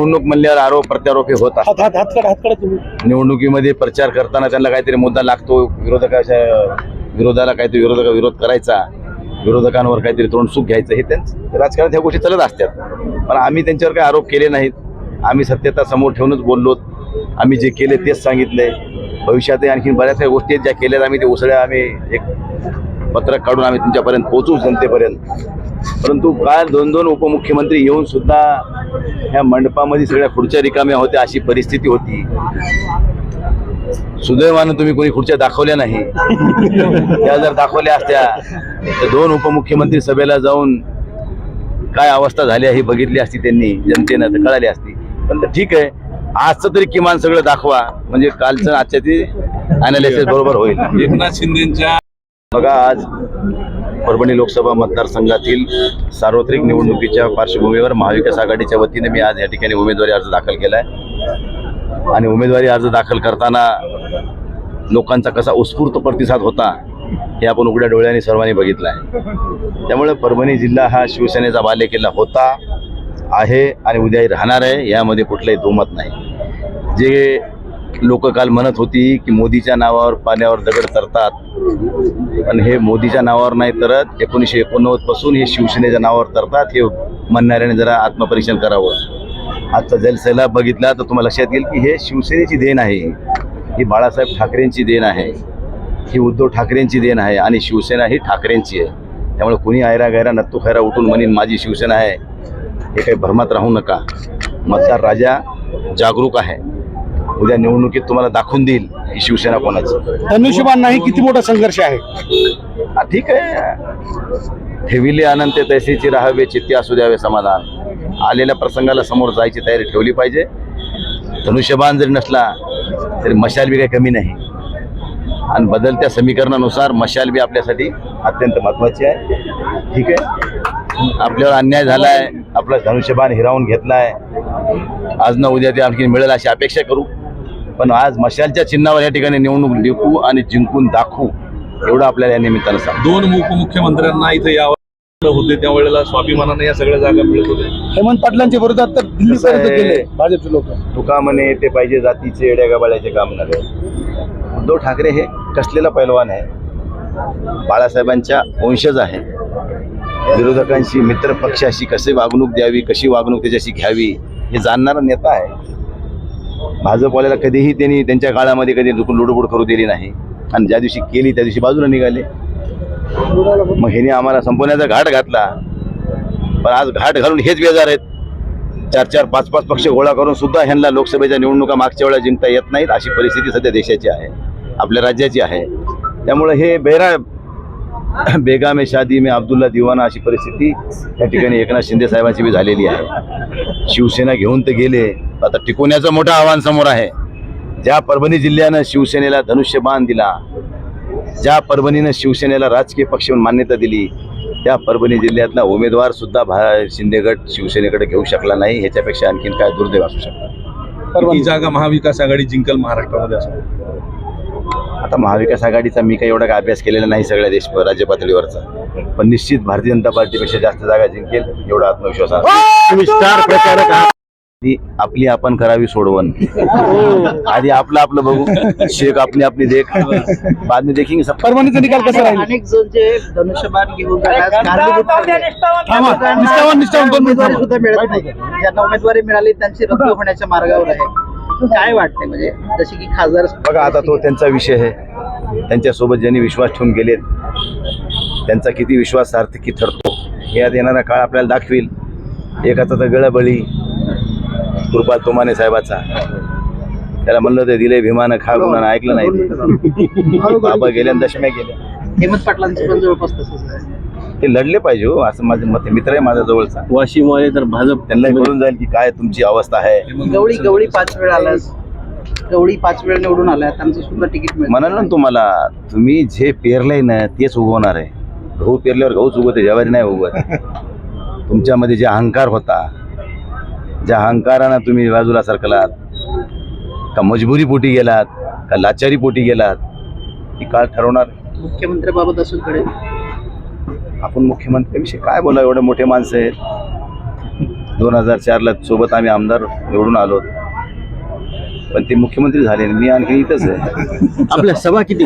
निवडणूक म्हणल्यावर आरोप प्रत्यारोप हे होत असतात. हात हात हात काढा हात काढा तुम्ही. निवडणुकीमध्ये प्रचार करताना त्यांना काहीतरी मुद्दा लागतो विरोधकाच्या विरोधाला काहीतरी विरोधक विरोध करायचा विरोधकांवर काहीतरी तोंडसुख घ्यायचं हे त्यांचं राजकारणात ह्या गोष्टी चालत असतात. पण आम्ही त्यांच्यावर काही आरोप केले नाहीत. आम्ही सत्यता समोर ठेवूनच बोललो. आम्ही जे केले तेच सांगितले. भविष्यातही आणखी बऱ्याच काही गोष्टी आहेत ज्या केल्यात आम्ही ते उसळ्या आम्ही एक पत्रक काढून आम्ही तुमच्यापर्यंत पोहोचू जनतेपर्यंत. परंतु काल दोन दोन उपमुख्यमंत्री येऊन सुद्धा ह्या मंडपामध्ये सगळ्या खुर्च्या रिकाम्या होत्या अशी परिस्थिती होती. सुदैवानं तुम्ही कोणी खुर्च्या दाखवल्या नाही. त्या जर दाखवल्या असत्या तर दोन उपमुख्यमंत्री सभेला जाऊन काय अवस्था झाली आहे ही बघितली असती त्यांनी जनतेनं तर कळाली असती. पण तर ठीक आहे आजचं तरी किमान सगळं दाखवा म्हणजे कालचं आजच्या ती अनालिसिस बरोबर होईल. एकनाथ शिंदेच्या बघा आज परभणी लोकसभा मतदारसंघातील सार्वत्रिक निवडणुकीच्या पार्श्वभूमीवर महाविकास आघाडीच्या वतीने मी आज या ठिकाणी उमेदवारी अर्ज दाखल केला आहे आणि उमेदवारी अर्ज दाखल करताना लोकांचा कसा उत्स्फूर्त प्रतिसाद होता हे आपण उघड्या डोळ्यांनी सर्वांनी बघितलं आहे त्यामुळे परभणी जिल्हा हा शिवसेनेचा बालेकिल्ला होता आहे आणि उद्याही राहणार आहे यामध्ये कुठलंही दुमत नाही. जे लोक काल म्हणत होती की मोदीच्या नावावर पाण्यावर दगड तरतात पण हे मोदीच्या नावावर नाही तरत. एकोणीसशे एकोणनव्वदपासून हे शिवसेनेच्या नावावर तरतात. हे म्हणणाऱ्याने जरा आत्मपरीक्षण करावं. आजचा जलसैलाब बघितला तर तुम्हाला लक्षात येईल की हे शिवसेनेची देण आहे. ही बाळासाहेब ठाकरेंची देण आहे. ही उद्धव ठाकरेंची देण आहे आणि शिवसेना ही ठाकरेंची आहे. त्यामुळे कुणी आयरा गैरा नत्तू खैरा उठून म्हणेन माझी शिवसेना आहे. हे काही भ्रमात राहू नका. मतदार राजा जागरूक आहे. उद्या निवडणुकीत तुम्हाला दाखवून देईल ही शिवसेना कोणाची. धनुष्यबाण नाही किती मोठा संघर्ष आहे? ठीक आहे. ठेविले अनंत तैसेची राहावे चित्ती असू द्यावे समाधान. आलेल्या प्रसंगाला समोर जायची तयारी ठेवली पाहिजे. धनुष्यबाण जरी नसला तरी मशाल बी काही कमी नाही. आणि बदलत्या समीकरणानुसार मशाल बी आपल्यासाठी अत्यंत महत्त्वाची आहे. ठीक आहे? आपल्यावर अन्याय झाला आहे आपला धनुष्यबाण हिरावून घेतला आहे आज ना उद्या ते आणखी मिळेल अशी अपेक्षा करू. पण आज मशालच्या चिन्हावर या ठिकाणी निवडणूक लिखू आणि जिंकून दाखवू एवढं आपल्याला या निमित्तानं सांग दोन उपमुख्यमंत्र्यांना इथे यावं होते त्यावेळेला स्वाभिमानाने या सगळ्या जागा मिळत होत्या. हेमंत पाटलांच्या विरोधात तर दिल्लीपर्यंत कसं? गेले भाजपचे लोक. तुका म्हणे ते पाहिजे जातीचे येड्या गबाळ्याचे काम नव्हे. उद्धव ठाकरे हे कसलेला पैलवान आहे? बाळासाहेबांच्या वंशज आहे. विरोधकांशी मित्र पक्षाशी कशी वागणूक द्यावी कशी वागणूक त्याच्याशी घ्यावी हे जाणणारा नेता आहे. भाजपवाल्याला कधीही त्यांनी त्यांच्या काळामध्ये कधी दुखून लुडबुड करू दिली नाही. आणि ज्या दिवशी केली त्या दिवशी बाजूला निघाले. मग ह्याने आम्हाला संपवण्याचा घाट घातला. पण आज घाट घालून हेच बेजार आहेत. चार चार पाच पाच पक्ष गोळा करून सुद्धा ह्यांना लोकसभेच्या निवडणुका मागच्या वेळेला जिंकता येत नाहीत. अशी परिस्थिती सध्या देशाची आहे. आपल्या राज्याची आहे. त्यामुळे हे बेरा बेगामे शादी में अब्दुल्ला दिवाना अशी परिस्थिती या ठिकाणी एकनाथ शिंदे साहेबांची बी झालेली आहे. शिवसेना घेऊन तर गेले आता टिकवण्याचं मोठं आव्हान समोर आहे. ज्या परभणी जिल्ह्यानं शिवसेनेला धनुष्यबाण दिला ज्या परभणीनं शिवसेनेला राजकीय पक्ष म्हणून मान्यता दिली त्या परभणी जिल्ह्यातला उमेदवार सुद्धा भा शिंदेगड शिवसेनेकडे घेऊ शकला नाही ह्याच्यापेक्षा आणखीन काय दुर्दैव असू शकतं जागा महाविकास आघाडी जिंकल महाराष्ट्रामध्ये असतो आता महाविकास आघाडीचा मी काही एवढा काय अभ्यास केलेला नाही सगळ्या देश राज्य पातळीवरचा. पण निश्चित भारतीय जनता पार्टीपेक्षा जास्त जागा जिंकेल एवढा आत्मविश्वास आहे. आपली आपण करावी सोडवण. आधी आपलं आपलं बघू. शेख आपली आपली देख. बाद में देखेंगे सब निकाल कसा राहील? अनेक जण जे धनुष्यबाण घेऊन निष्ठावान निष्ठावान. सुद्धा मिळत नाही. ज्यांना उमेदवारी मिळाली त्यांची रद्द होण्याच्या मार्गावर आहे. काय वाटते म्हणजे जसे की खासदार बघा आता तो त्यांचा विषय आहे. त्यांच्यासोबत ज्यांनी विश्वास ठेवून गेलेत त्यांचा किती विश्वास सार्थकी ठरतो हे आज येणारा काळ आपल्याला दाखवील. एकाचा तर गळबळी कृपाल तुमाने साहेबाचा. त्याला म्हणलं ते दिले भीमानं खा गुणानं ऐकलं नाही. बाबा गेल्या आणि दशम्या गेल्या. हेमंत पाटलांचं पण जवळपास तसंच आहे. ते लढले पाहिजे हो असं माझं मत आहे. मित्र आहे माझा जवळचा. वाशिममध्ये तर भाजप त्यांना कळून जाईल की काय तुमची अवस्था आहे. गवळी गवळी पाच वेळ आलास गवळी पाच वेळ निवडून आल्या त्यांचं सुद्धा तिकीट मिळालं म्हणाल ना तुम्हाला तुम्ही जे पेरलंय ना तेच उगवणार आहे. गहू पेरल्यावर गहूच उगवते ज्वारी नाही उगवत. तुमच्यामध्ये जे अहंकार होता ज्या अहंकारानं तुम्ही बाजूला सरकलात का मजबुरी पोटी गेलात का लाचारी पोटी गेलात ही काळ ठरवणार. मुख्यमंत्र्याबाबत असं घडेल आपण मुख्यमंत्र्याविषयी काय बोला एवढे मोठे माणसं आहेत. दोन हजार चारला सोबत आम्ही आमदार निवडून आलो. पण ते मुख्यमंत्री झाले मी आणखी इथंच आहे. आपल्या सभा किती?